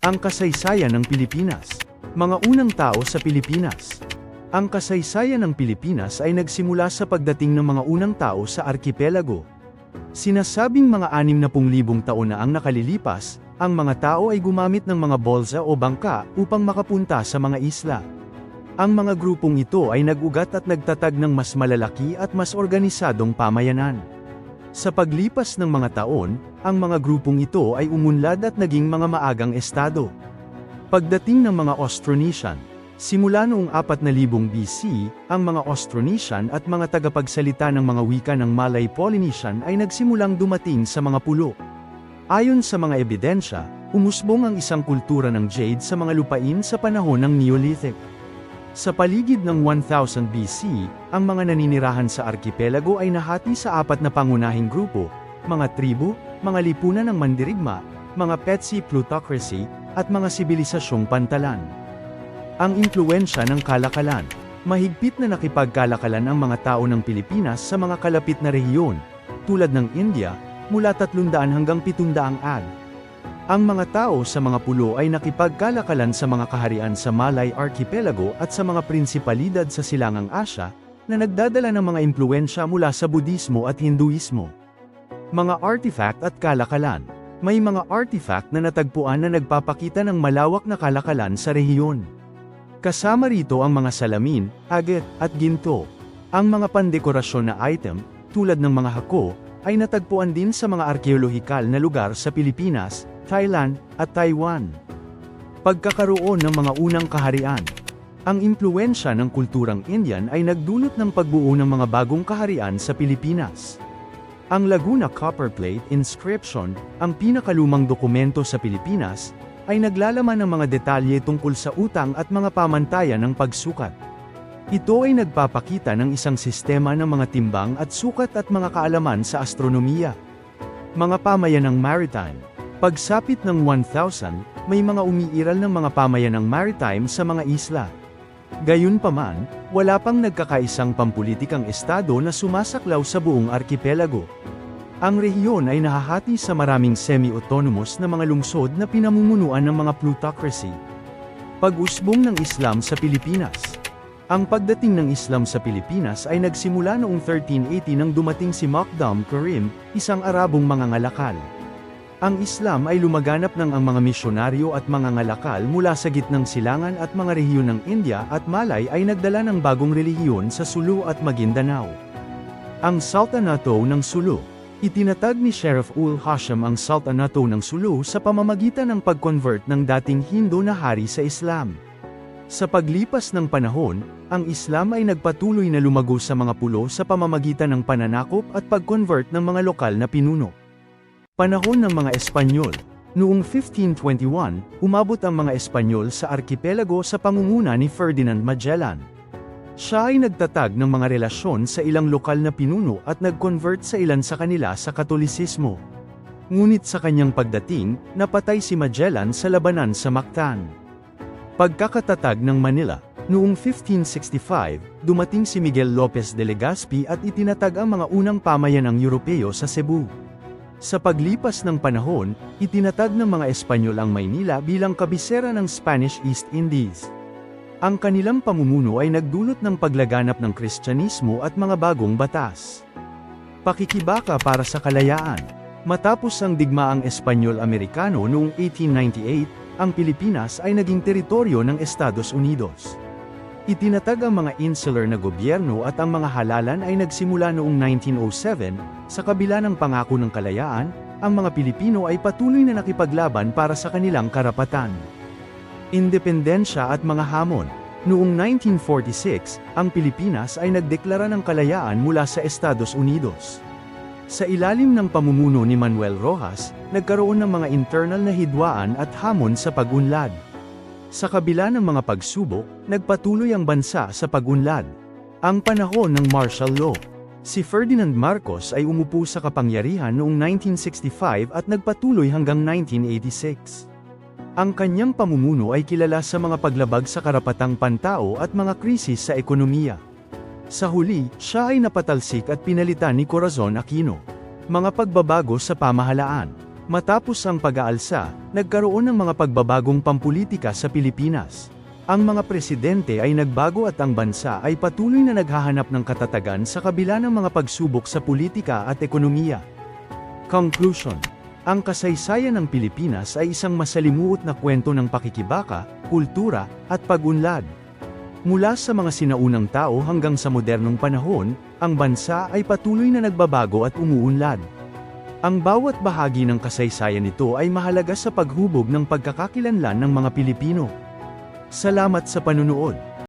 Ang kasaysayan ng Pilipinas. Mga unang tao sa Pilipinas. Ang kasaysayan ng Pilipinas ay nagsimula sa pagdating ng mga unang tao sa arkipelago. Sinasabing mga 60,000 taon na ang nakalilipas, ang mga tao ay gumamit ng mga bolsa o bangka upang makapunta sa mga isla. Ang mga grupong ito ay nag-ugat at nagtatag ng mas malalaki at mas organisadong pamayanan. Sa paglipas ng mga taon, ang mga grupong ito ay umunlad at naging mga maagang estado. Pagdating ng mga Austronesian, simula noong 4000 BC, ang mga Austronesian at mga tagapagsalita ng mga wika ng Malay Polynesian ay nagsimulang dumating sa mga pulo. Ayon sa mga ebidensya, umusbong ang isang kultura ng jade sa mga lupain sa panahon ng Neolithic. Sa paligid ng 1000 BC, ang mga naninirahan sa arkipelago ay nahati sa apat na pangunahing grupo, mga tribu, mga lipunan ng mandirigma, mga Petsi plutocracy, at mga sibilisasyong pantalan. Ang impluensya ng kalakalan. Mahigpit na nakipagkalakalan ang mga tao ng Pilipinas sa mga kalapit na rehiyon, tulad ng India, mula 300 hanggang 700 AD. Ang mga tao sa mga pulo ay nakipagkalakalan sa mga kaharian sa Malay Archipelago at sa mga prinsipalidad sa Silangang Asya, na nagdadala ng mga impluensya mula sa Budismo at Hinduismo. Mga artifact at kalakalan. May mga artifact na natagpuan na nagpapakita ng malawak na kalakalan sa rehiyon. Kasama rito ang mga salamin, agate, at ginto. Ang mga pandekorasyon na item, tulad ng mga hako, ay natagpuan din sa mga arkeolohikal na lugar sa Pilipinas, Thailand, at Taiwan. Pagkakaroon ng mga unang kaharian. Ang impluensya ng kulturang Indian ay nagdulot ng pagbuo ng mga bagong kaharian sa Pilipinas. Ang Laguna Copperplate Inscription, ang pinakalumang dokumento sa Pilipinas, ay naglalaman ng mga detalye tungkol sa utang at mga pamantayan ng pagsukat. Ito ay nagpapakita ng isang sistema ng mga timbang at sukat at mga kaalaman sa astronomiya. Mga pamayanang maritime. Pagsapit ng 1000, may mga umiiral ng mga pamayanang maritime sa mga isla. Gayunpaman, wala pang nagkakaisang pampulitikang estado na sumasaklaw sa buong arkipelago. Ang rehiyon ay nahahati sa maraming semi-autonomous na mga lungsod na pinamumunuan ng mga plutocracy. Pag-usbong ng Islam sa Pilipinas Ang pagdating ng Islam sa Pilipinas ay nagsimula noong 1380 nang dumating si Makdam Karim, isang Arabong mangangalakal. Ang Islam ay lumaganap ng ang mga misyonaryo at mga ngalakal mula sa gitnang silangan at mga rehiyon ng India at Malay ay nagdala ng bagong relihiyon sa Sulu at Maguindanao. Ang Sultanato ng Sulu Itinatag ni Sheriff Ul Hashim ang Sultanato ng Sulu sa pamamagitan ng pag-convert ng dating Hindu na hari sa Islam. Sa paglipas ng panahon, ang Islam ay nagpatuloy na lumago sa mga pulo sa pamamagitan ng pananakop at pag-convert ng mga lokal na pinuno. Panahon ng mga Espanyol Noong 1521, umabot ang mga Espanyol sa arkipelago sa pangunguna ni Ferdinand Magellan. Siya ay nagtatag ng mga relasyon sa ilang lokal na pinuno at nag-convert sa ilan sa kanila sa Katolisismo. Ngunit sa kanyang pagdating, napatay si Magellan sa labanan sa Mactan. Pagkakatatag ng Manila Noong 1565, dumating si Miguel Lopez de Legazpi at itinatag ang mga unang pamayanang Europeo sa Cebu. Sa paglipas ng panahon, itinatag ng mga Espanyol ang Maynila bilang kabisera ng Spanish East Indies. Ang kanilang pamumuno ay nagdulot ng paglaganap ng Kristyanismo at mga bagong batas. Pakikibaka para sa kalayaan. Matapos ang digmaang Espanyol-Amerikano noong 1898, ang Pilipinas ay naging teritoryo ng Estados Unidos. Itinatag ang mga insular na gobyerno at ang mga halalan ay nagsimula noong 1907, sa kabila ng pangako ng kalayaan, ang mga Pilipino ay patuloy na nakipaglaban para sa kanilang karapatan. Independensya at mga hamon Noong 1946, ang Pilipinas ay nagdeklara ng kalayaan mula sa Estados Unidos. Sa ilalim ng pamumuno ni Manuel Rojas, nagkaroon ng mga internal na hidwaan at hamon sa pag-unlad. Sa kabila ng mga pagsubok, nagpatuloy ang bansa sa pag-unlad. Ang panahon ng martial law. Si Ferdinand Marcos ay umupo sa kapangyarihan noong 1965 at nagpatuloy hanggang 1986. Ang kanyang pamumuno ay kilala sa mga paglabag sa karapatang pantao at mga krisis sa ekonomiya. Sa huli, siya ay napatalsik at pinalitan ni Corazon Aquino. Mga pagbabago sa pamahalaan. Matapos ang pag-aalsa, nagkaroon ng mga pagbabagong pampulitika sa Pilipinas. Ang mga presidente ay nagbago at ang bansa ay patuloy na naghahanap ng katatagan sa kabila ng mga pagsubok sa politika at ekonomiya. Conclusion Ang kasaysayan ng Pilipinas ay isang masalimuot na kwento ng pakikibaka, kultura, at pag-unlad. Mula sa mga sinaunang tao hanggang sa modernong panahon, ang bansa ay patuloy na nagbabago at umuunlad. Ang bawat bahagi ng kasaysayan nito ay mahalaga sa paghubog ng pagkakakilanlan ng mga Pilipino. Salamat sa panunood.